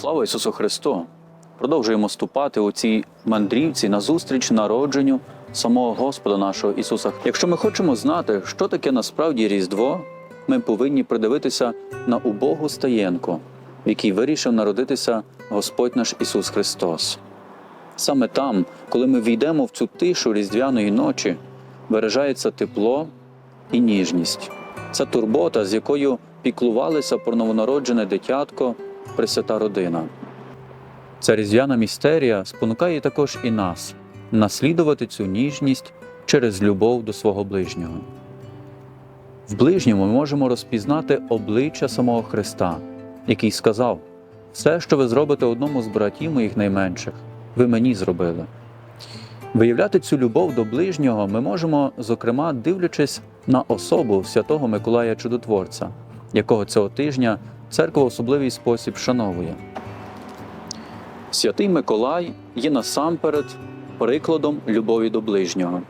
Слава Ісусу Христу! Продовжуємо ступати у цій мандрівці назустріч народженню самого Господа нашого Ісуса. Якщо ми хочемо знати, що таке насправді Різдво, ми повинні придивитися на убогу стаєнку, в якій вирішив народитися Господь наш Ісус Христос. Саме там, коли ми війдемо в цю тишу різдвяної ночі, виражається тепло і ніжність. Це турбота, з якою піклувалися про новонароджене дитятко Пресвята родина. Ця різдвяна містерія спонукає також і нас наслідувати цю ніжність через любов до свого ближнього. В ближньому ми можемо розпізнати обличчя самого Христа, який сказав: все, що ви зробите одному з братів моїх найменших, ви мені зробили. Виявляти цю любов до ближнього ми можемо, зокрема, дивлячись на особу святого Миколая Чудотворця, якого цього тижня церква в особливий спосіб вшановує. Святий Миколай є насамперед прикладом любові до ближнього,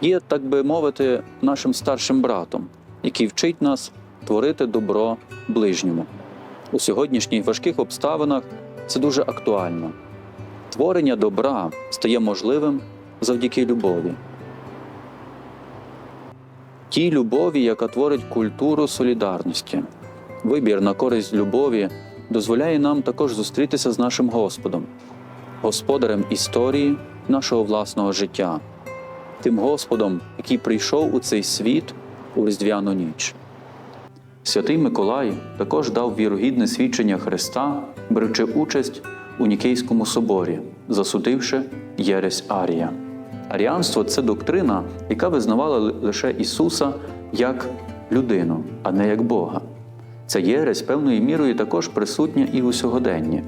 є, так би мовити, нашим старшим братом, який вчить нас творити добро ближньому. У сьогоднішніх важких обставинах це дуже актуально. Творення добра стає можливим завдяки любові. Тій любові, яка творить культуру солідарності. Вибір на користь любові дозволяє нам також зустрітися з нашим Господом, господарем історії нашого власного життя, тим Господом, який прийшов у цей світ у різдвяну ніч. Святий Миколай також дав вірогідне свідчення Христа, беручи участь у Нікейському соборі, засудивши Єресь Арія. Аріанство це доктрина, яка визнавала лише Ісуса як людину, а не як Бога. Ця єресь певною мірою також присутня і у сьогоденні.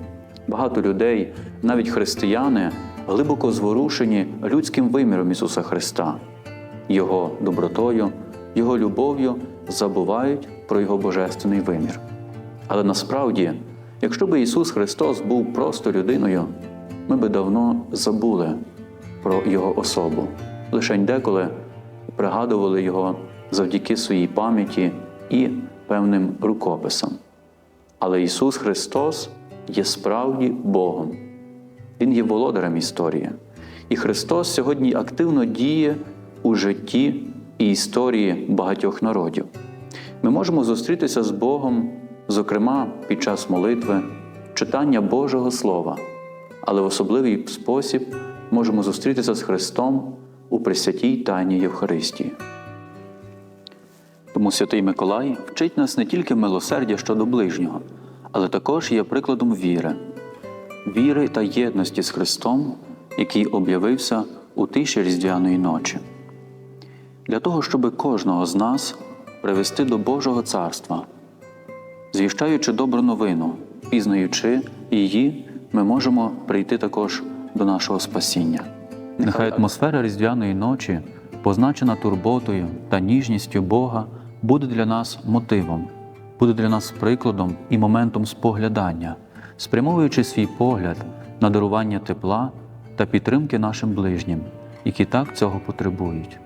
Багато людей, навіть християни, глибоко зворушені людським виміром Ісуса Христа, Його добротою, Його любов'ю забувають про Його божественний вимір. Але насправді, якщо би Ісус Христос був просто людиною, ми би давно забули про Його особу. Лише деколи пригадували Його завдяки своїй пам'яті і певним рукописам. Але Ісус Христос є справді Богом. Він є володарем історії. І Христос сьогодні активно діє у житті і історії багатьох народів. Ми можемо зустрітися з Богом, зокрема під час молитви, читання Божого Слова, але в особливий спосіб можемо зустрітися з Христом у присвятій Тайні Євхаристії. Тому святий Миколай вчить нас не тільки милосердя щодо ближнього, але також є прикладом віри, віри та єдності з Христом, який об'явився у тиші різдвяної ночі. Для того, щоб кожного з нас привести до Божого царства, звіщаючи добру новину, пізнаючи її, ми можемо прийти також до нашого спасіння. Нехай атмосфера різдвяної ночі, позначена турботою та ніжністю Бога, буде для нас мотивом, буде для нас прикладом і моментом споглядання, спрямовуючи свій погляд на дарування тепла та підтримки нашим ближнім, які так цього потребують.